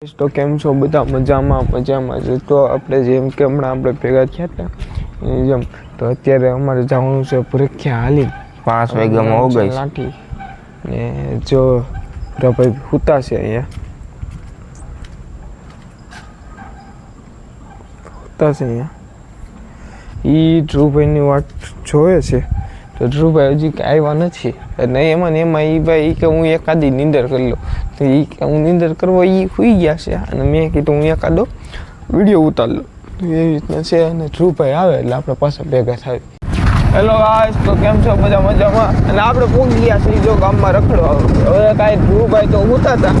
તો કેમ છો? બધા મજામાં મજામાં છે તો આપણે જેમ કે હમણાં આપણે ભેગા થયા હતા જેમ. તો અત્યારે અમારે જવાનું છે પરીક્ષા હાલી પાંચ વાગ્યામાં હો ગઈ લાઠી ને જો પેલા ભાઈ હુતા છે અહીંયા. હુતા છે અહીંયા. એ ધ્રુવભાઈની વાત જોવે છે? તો ધ્રુવભાઈ હજી આવ્યા નથી. અને એમાં ને એમાં એ ભાઈ કે હું એકાદી નીંદર કરી લઉં. તો એ કે હું નીંદર કરવા એ સુઈ ગયા છે. અને મેં કીધું હું એકાદો વીડિયો ઉતાર લઉં. એવી રીતના છે અને ધ્રુવભાઈ આવે એટલે આપણે પાછા ભેગા થાય. હેલો ગાઈસ તો કેમ છો? બધા મજામાં? અને આપણે પહોંચી ગયા છીએ જો ગામમાં રખડવા હવે કાંઈ ધ્રુવભાઈ તો ઉતારતા.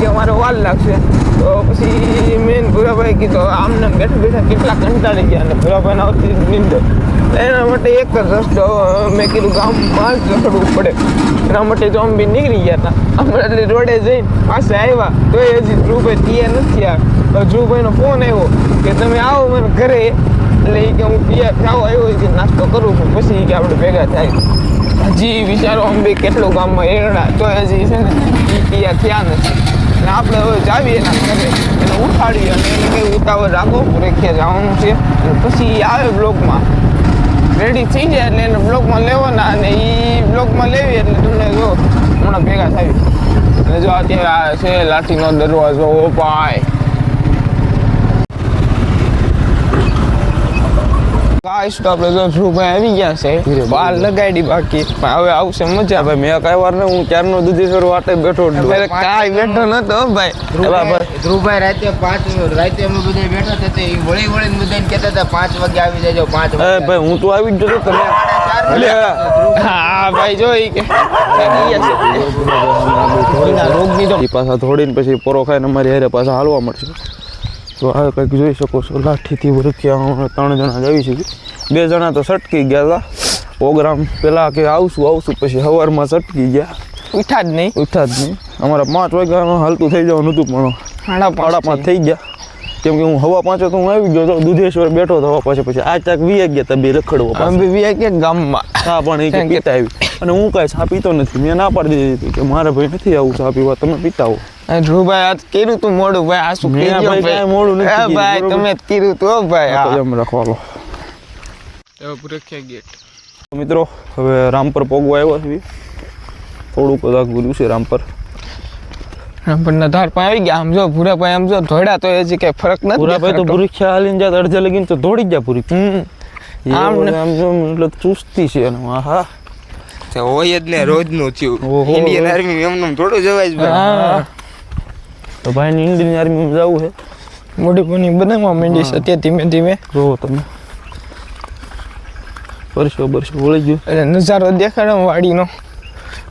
કે અમારો વાલ લાગશે તો પછી મેન ભૂરાભાઈ કીધું, આમને બેઠા બેઠા કેટલા કંટાળી ગયા. અને ભૂરાભાઈને આવતી નીંદર. એના માટે એક જ રસ્તો મેં કીધું ગામમાં જ ચડવું પડે. એના માટે અમે બી નીકળી ગયા હતા. અમે એટલે રોડે જઈને પાસે આવ્યા. તો એ હજી ધ્રુવભાઈ તૈયાર નથી આવ્યા. તો ધ્રુવભાઈનો ફોન આવ્યો કે તમે આવો મને ઘરે. એટલે એ કે હું તૈયાર થાવ આવ્યો કે નાસ્તો કરું છું. પછી કે આપણે ભેગા થાય. હજી વિચારો આમ બી કેટલું ગામમાં એરડા તો હજી છે ને એ તૈયાર થયા નથી. અને આપણે હવે જાવી એના ઘરે. એને ઉઠાડીએ અને એને કંઈ ઉતાવળ રાખો રેખ્યા જવાનું છે. પછી આવે બ્લોગમાં રેડી થઈ જાય એટલે એને બ્લોકમાં લેવાના અને એ બ્લોકમાં લેવી એટલે તમને જો હમણાં ભેગા થાય. અને જો અત્યારે આ છે લાઠીનો દરવાજો પાય ગાઈસ તો આપણે જો ધ્રુવભાઈ આવી ગયા છે બાર લગાડી બાકી. હવે આવશે મજા ભાઈ. મેં કઈ વાર ને હું ક્યારનો દૂધેશ્વર વાટે બેઠો. કાંઈ બેઠો નતો ભાઈ. ધ્રુવભાઈ રાતે પાંચ રાતે અમે બધા બેઠા હતા તે વળી વળી બધાને કહેતા હતા પાંચ વાગે આવી જજો પાંચ વાગે. ભાઈ હું તો આવી જ જતો તમે હા ભાઈ જો ઈ કે રોગની તો પાછા થોડીને પછી પોરો ખાઈને અમારી હારે પાછા હાલવા મળશે. તો આ કંઈક જોઈ શકો છો. લાઠીથી વરખ્યા અમે ત્રણ જણા જ આવી છીએ. બે જણા તો સટકી ગયા હતા પ્રોગ્રામ પેલા કે આવશું આવશું પછી સવારમાં સટકી ગયા. ઉઠા જ નહીં. ઉઠા જ નહીં. અમારા પાંચ વાગ્યાનું હાલતું થઈ જવાનું હતું પણ સાડા પાડા પાંચ થઈ. ગયા. કેમ કે હું હવા પાંચે તો હું આવી ગયો તો દુધેશ્વર બેઠો તો હવા પાસે પછી આ ચાક વી ગયા તા બે રખડવો. અમે બી કે ગામમાં. હા પણ એ કે કેમ કે- પીતા આવી. અને હું કાંઈ ચા પીતો નથી. મેં ના પાડી દીધી હતી કે મારે ભાઈ નથી આવું ચા પીવા તમે પીતા હો. ધ્રુવભાઈ આ કર્યું તું મોડું ભાઈ આ શું ભાઈ મોડું નથી કીધું, ભાઈ તમે કર્યું તું ભાઈ એમ રાખવાનો. એવો પુરખ્યા ગેટ મિત્રો હવે રામપર પોગવા આવ્યો છે થોડુંક કદાચ ગુર્યું છે રામપર રામપરના ધાર પણ આવી ગયા આમ જો ભૂરાભાઈ આમ જો ધોડા તો હજી કઈ ફરક નથી પૂરાભાઈ તો દેખાતો. હાલીને જાત અડધે લગીને તો દોડી ગયા પૂરી હમ. આમ ને- આમ જો એટલે ચુસ્તી છે અને હા હોય જ ને રોજનું થયું. ઇન્ડિયન આર્મી એમનું થોડું જવાય જ હા. તો ભાઈને ઇન્ડિયન આર્મીમાં જવું છે? મોટી બની બનાવવા માંડી છે અત્યારે ધીમે ધીમે. જોવો તમે. વર્ષો વર્ષો વળી ગયું. એટલે નજારો દેખાડો વાડીનો.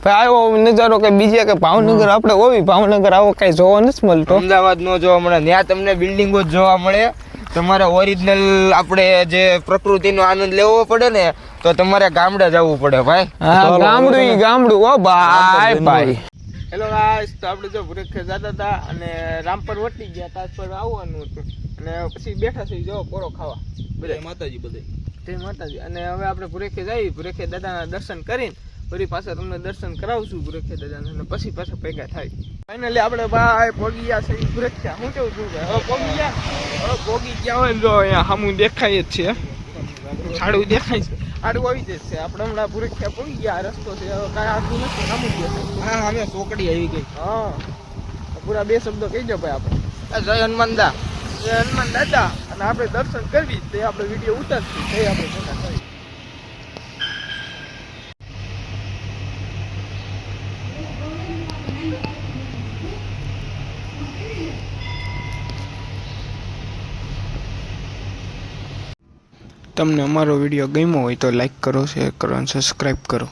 ભાઈ આવો નજારો કઈ બીજે કે ભાવનગર? આપણે હોવી ભાવનગર આવો કઈ જોવા નથી મળતો. અમદાવાદ નો જોવા મળે ત્યાં તમને બિલ્ડિંગો જ જોવા મળે. તમારે ઓરિજિનલ આપણે જે પ્રકૃતિનો આનંદ લેવો પડે ને તો તમારે ગામડે જવું પડે ભાઈ. ગામડું ઈ ગામડું. હો ભાઈ. ભાઈ હેલો ગાઈસ તો આપણે જો ભૂરેખે જતા હતા અને રામપર વટી ગયા તાજ પર આવવાનું હતું. અને પછી બેઠા છે જો પોરો ખાવા. બધા માતાજી બધે જય માતાજી. અને હવે આપણે ભૂરેખે જઈએ ભૂરેખે દાદાના દર્શન કરીને ફરી પાછા તમને દર્શન કરાવશું ગુરખ્યા દાદાને અને પછી પાછા ભેગા થાય. ફાઇનલી આપણે ભાઈ પોગી ગયા છે ગુરખ્યા હું કેવું છું હવે પોગી ગયા? હવે પોગી ગયા હોય જો અહીંયા સામું દેખાય જ છે. સાડું દેખાય છે. આડું આવી જ છે. આપણે હમણાં ભુરખ્યા પોગી ગયા. આ રસ્તો છે. હવે કાંઈ આખું નથી. સામું દેખાય હા અમે ચોકડી આવી ગઈ. હા. પૂરા બે શબ્દો કહી દો ભાઈ આપણે. જય હનુમાનદા જય હનુમાન દાદા. અને આપણે દર્શન કરવી તે આપણે વીડિયો ઉતારશું. તે આપણે તમને અમારો વીડિયો ગમ્યો હોય તો લાઈક કરો શેર કરો અને સબસ્ક્રાઈબ કરો.